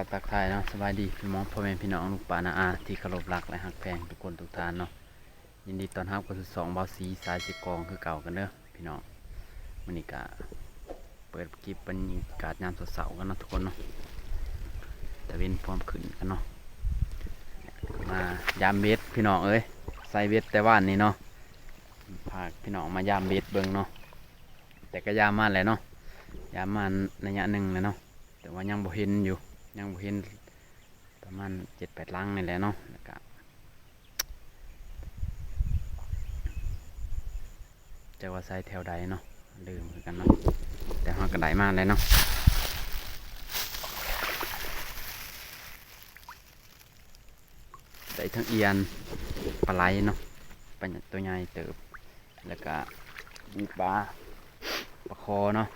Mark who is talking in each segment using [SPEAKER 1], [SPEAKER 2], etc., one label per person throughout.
[SPEAKER 1] ราบตักทายเนาะสบายดีพี่น้องพ่อแม่พี่น้องลูกป่านาอาที่เคารพรักและหักแพงทุกคนทุกท่านเนาะยินดีตอนรับเข้าสู่สองเบาสีสายสิกองคือเก่ากันเด้อพี่น้องมันนี้ก็เปิดคลิปบรรยากาศยามสดๆกันเนาะทุกคนเนาะแต่เว้นพร้อมขึ้นกันเนาะมายามเบ็ดพี่น้องเอ้ยใส่เบ็ดแต่ว่านนี้เนาะพาพี่น้องมายามเบ็ดเบิ่งเนาะแต่ก็ยามมาแหล้วเนาะยามมาระยะหนึ่งเลยเนาะแต่ว่ายังบ่เห็นอยู่ ยังเห็นประมาณเจ็ดแปดลังนี่แหละเนาะแล้วก็จะว่าใส่แถวใดเนาะลืมคือกันเนาะแต่ฮอดก็ไดมาแล้วเนาะได้ทั้งเอียนปลาไหลเนาะปลาตัวใหญ่เติบ แล้วก็มีปลาปลาคอเนาะ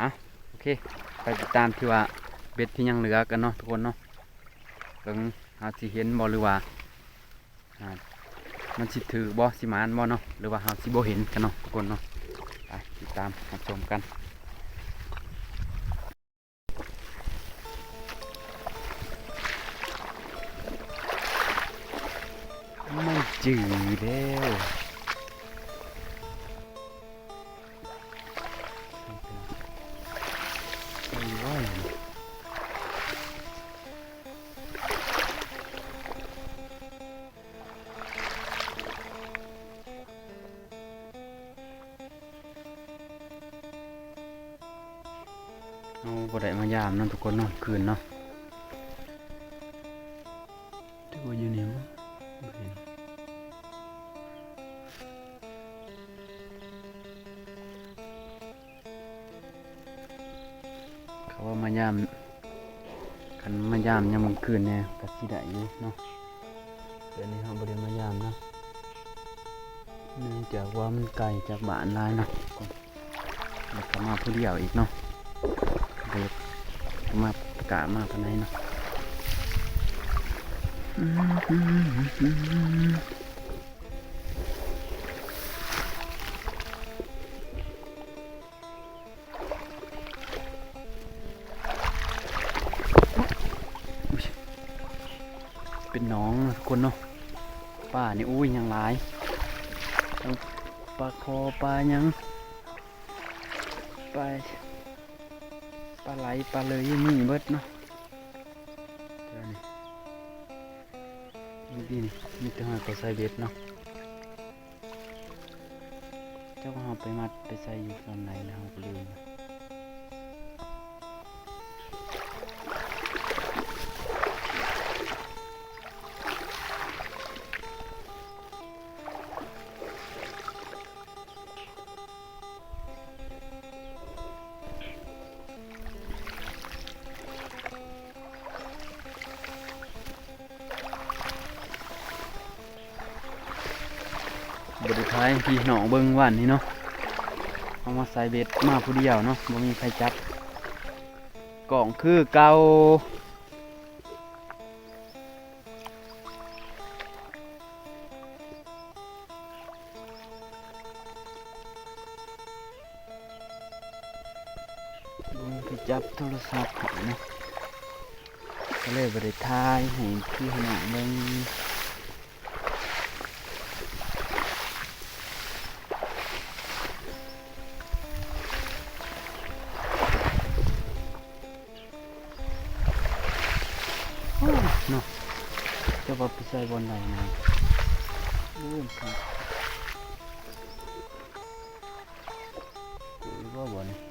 [SPEAKER 1] อะโอเค ไปติดตามที่ว่า เบ็ดที่ยังเหลือกันเนาะทุกคนเนาะเบิ่งหาสิเห็นบ่หรือว่าอ่ามันสิถือบ่สิมานบ่เนาะหรือว่าหาสิบ่เห็นกันเนาะทุกคนเนาะไปติดตามรับชมกันไม่จืดแล้วไม่ไหวเอา ยามเนั่นทุกคนเนาะคืนเนาะที่ว่าอยู่นี่มั้งบ่เขาว่ามายามคันมายามยามกลางคืนเนี่ยก็สิได้อยู่เนาะเดี๋ยวนี้เราบ่ได้มายามเนาะเนื่องจากว่ามันไกลจากบ้านหลายเนาะแล้วก็มาผู้เดียวอีกเนาะ มาประกาศมาภายในเนาะเป็นน้องทุกคนเนาะป้านี่อุ้ยยังหลายทั้งปลาคอปลายังปลา ปลาไหลปลาเลยยังมีเบิดเนาะเดี๋ยวนี่นี่ดีนี่มีแต่หอยปลาใส่เบ็ดเนาะเจ้าหอาไปมัดไปใส่อยู่ตอนไหนแล้วเราก็ลืมายพี่หนองเบิ้งวันนี่เนาะเอามาใส่เบ็ดมาผู้เดียวเนาะบ่มีใครจับกล่องคือเกาบ่มีใครจับโทรศัพท์เนาะก็เลยบริทายให้พี่หนองเบิ้ง จะว่าไปใส่บอลไหนนะรู้ครับหรือว่าบอลมัน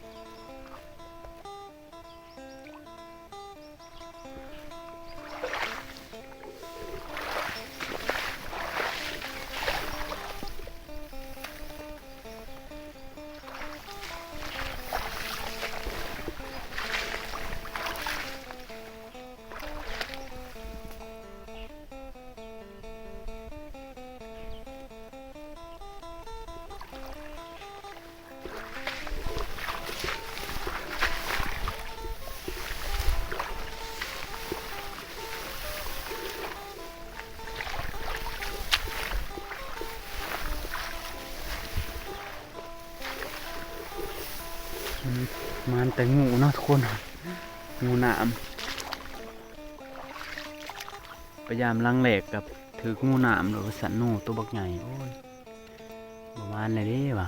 [SPEAKER 1] แต่งูเนาะทุกคนงูหนามพยายามลังเหลกกับถืองูหนามหรือสันนูตัวบักใหญ่โอ้ยประมาณเลยดิวะ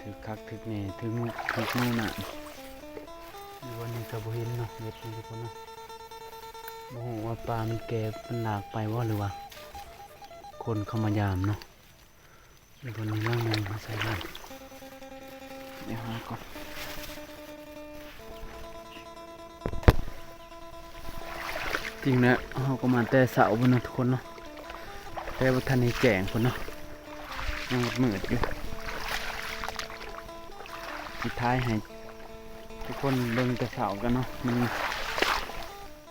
[SPEAKER 1] ถือคักถือเนี่ถืองูถืองูหนามวันนี้กระบเห็นเนาะเห็ดทุกคนเนาะโอ้โหว่าปลามันแก่มันหลากไปว่าหรือวะคนเข้ามายามเนาะ เดี๋ยววันนี้ล่างมันมาใส่บ้านเดี๋ยวหาก่อนจริงแล้วเขาก็มาแต่เสาบนนะทุกคนเนาะแต่ว่าท่านในแจงคนเนาะยังมืดอยู่สุดท้ายให้ทุกคนเบิ่งแต่เสากันเนาะมัน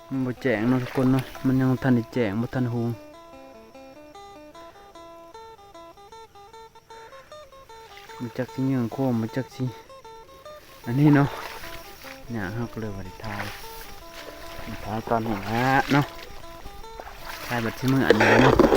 [SPEAKER 1] มันบ่แจงเนาะทุกคนเนาะมันยังทันได้แจงบ่ทันหู มันจักสิเงื่องโค้งมันจักสิอันนี้เนาะเนี่ยเขาก็เลยว่าได้ทายท้ายตอนหัวเนาะท้ายบัดที่มืออันนี้เนาะ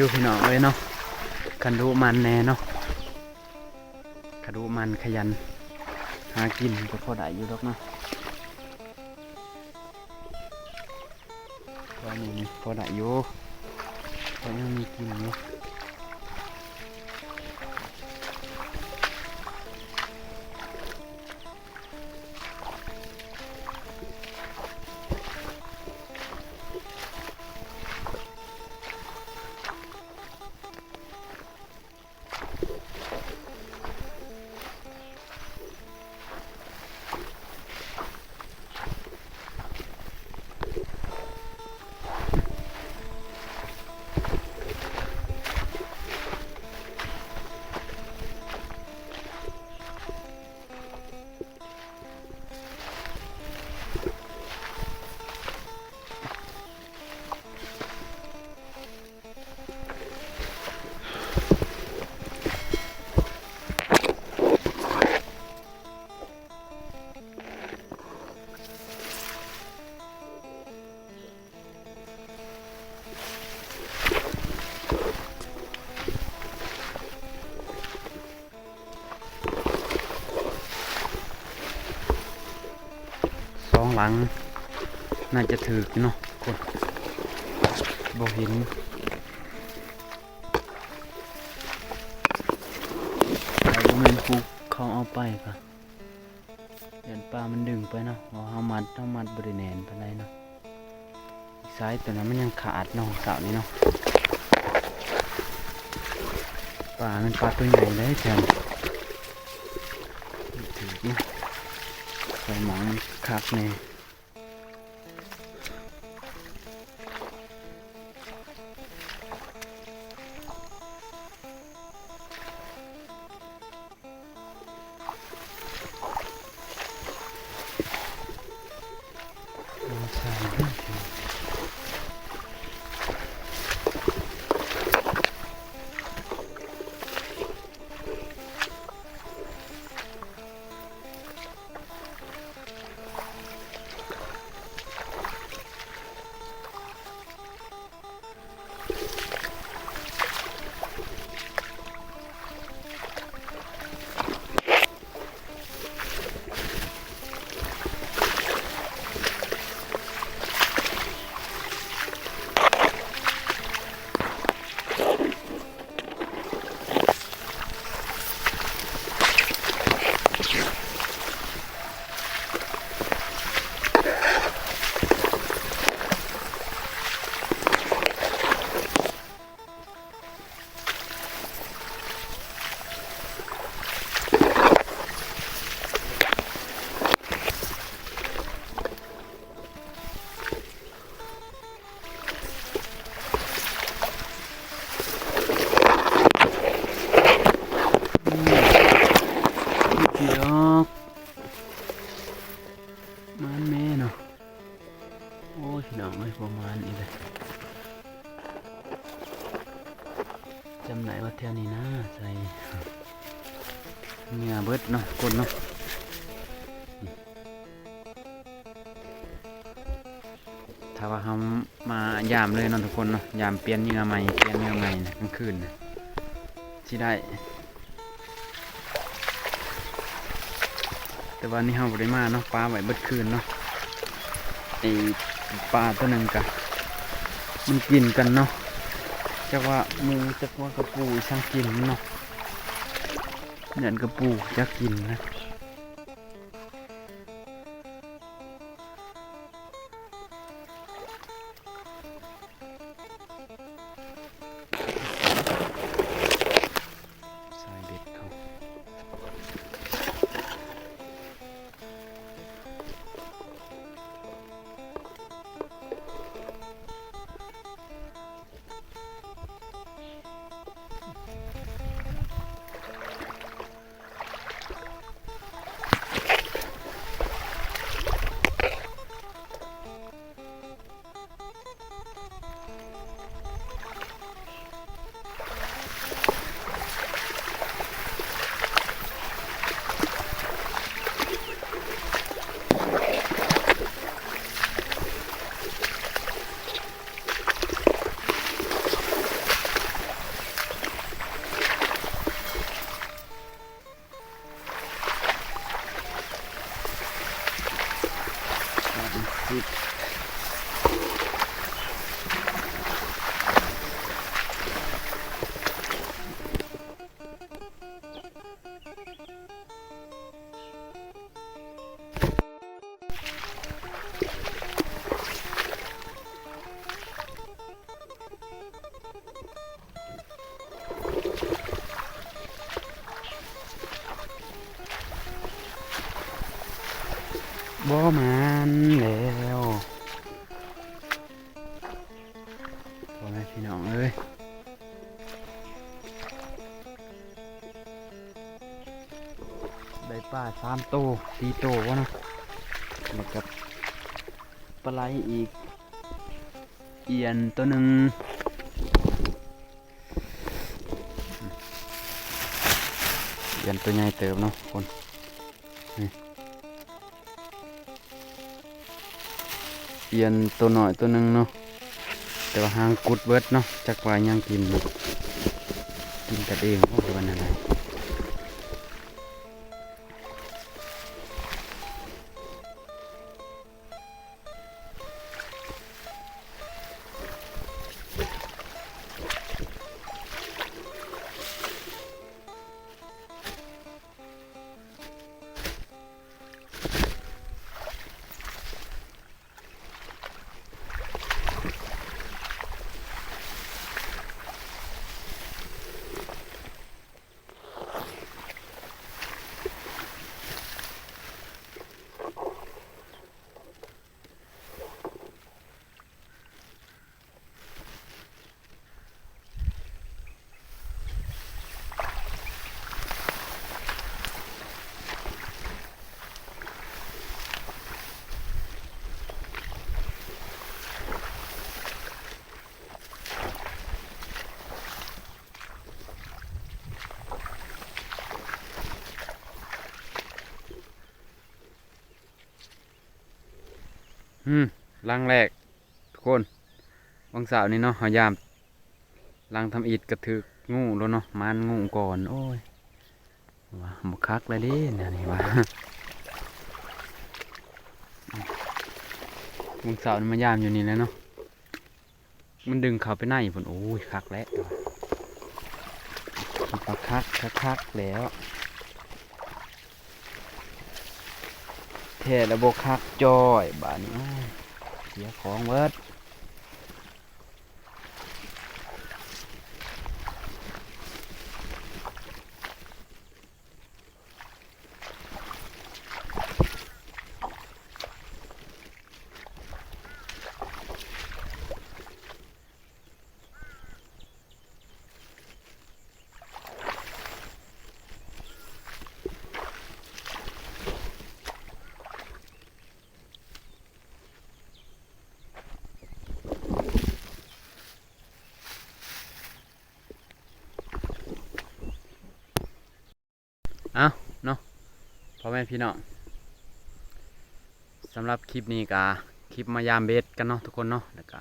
[SPEAKER 1] อยู่พี่น้องเลยเนาะกันดูมันแน่เนาะกันดูมันขยัน หากินก็พอได้อยู่ดอกเนาะตอนนี้พอได้อยู่พอยังมีกินอยู่ หลัง น่าจะถือเนาะคนบ่เห็นแต่บ่แม่นผูกเขาเอาไปปะเดี๋ยวปลามันดึงไปเนาะเอาเฮามัดเฮามัดบริแนนไปเลยเนาะซ้ายตัวนั้นมันยังขาดเนาะเสานี้เนาะปลามันปลาตัวใหญ่เลยแถมถือเนาะใส่หมองคักแน่เกคนเนาะยามเปลี่ยนเนื้อใหม่เปลี่ยนเนื้อใหม่นะกลางคืนนะที่ได้ แต่วันนี้เราบ่ได้มาเนาะปลาไว้เบิดคืนเนาะไอปลาตัวหนึ่งกะมันกินกันเนาะจักว่าหมูจักว่ากระปูช่างกินเนาะเหมือนกระปูจะกินนะ ได้ปลาสามโตสีโตวะเนาะแล้วกับปลาไหลอีก เอียนตัวหนึ่งเอียนตัวใหญ่เติบเนาะคนเอียนตัวหน่อยตัวหนึ่งเนาะแต่ว่าหางกุดเบิดเนาะจักว่ายังกินกินกันเองโอ้ยวันอะไร อืมลังแรก ทุกคนวังสาวนี่เนาะหายามลังทำอิดกระถึกงูแล้วเนาะมันงูก่อนโอ้ยว่าหมกคักเลยดิเนี่ยนี่ว่าวังสาวนี่มายามอยู่นี่แล้วเนาะมันดึงเขาไปไหนผลโอ้ยคักแล้วคักคักคักคักแล้ว ทระบบคักจอยบานนี้เสียของเวิร์ด เอาเนาะพ่อแม่พี่น้องสำหรับคลิปนี้กะคลิปมายามเบสกันเนาะทุกคนเนาะแล้วก็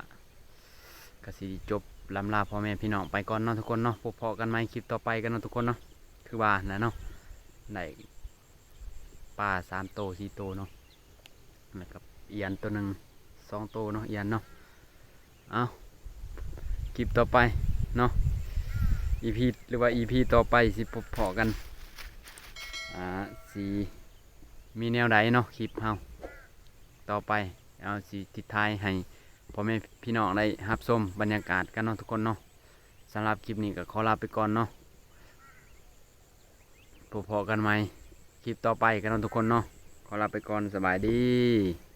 [SPEAKER 1] กสิจบลำลาพ่อแม่พี่น้องไปก่อนเนาะทุกคนเนาะพบพอกันใหม่คลิปต่อไปกันเนาะทุกคนเนาะคือว่านะเนาะได้ปลาสามโตสี่โตเนาะแล้วกับเอียนตัวหนึ่งสองโตเนาะเอียนเนาะเอาคลิปต่อไปเนาะ EP หรือว่า EP ต่อไปสิพบพอกัน อ่าสีมีแนวใดเนาะคลิปเฮาต่อไปเอาสีทิศทายให้พ่อแม่พี่น้องได้รับชมบรรยากาศกันเนาะทุกคนเนาะสำหรับคลิปนี้ก็ขอลาไปก่อนเนาะพบพอกันไหมคลิปต่อไปกันเนาะทุกคนเนาะขอลาไปก่อนสบายดี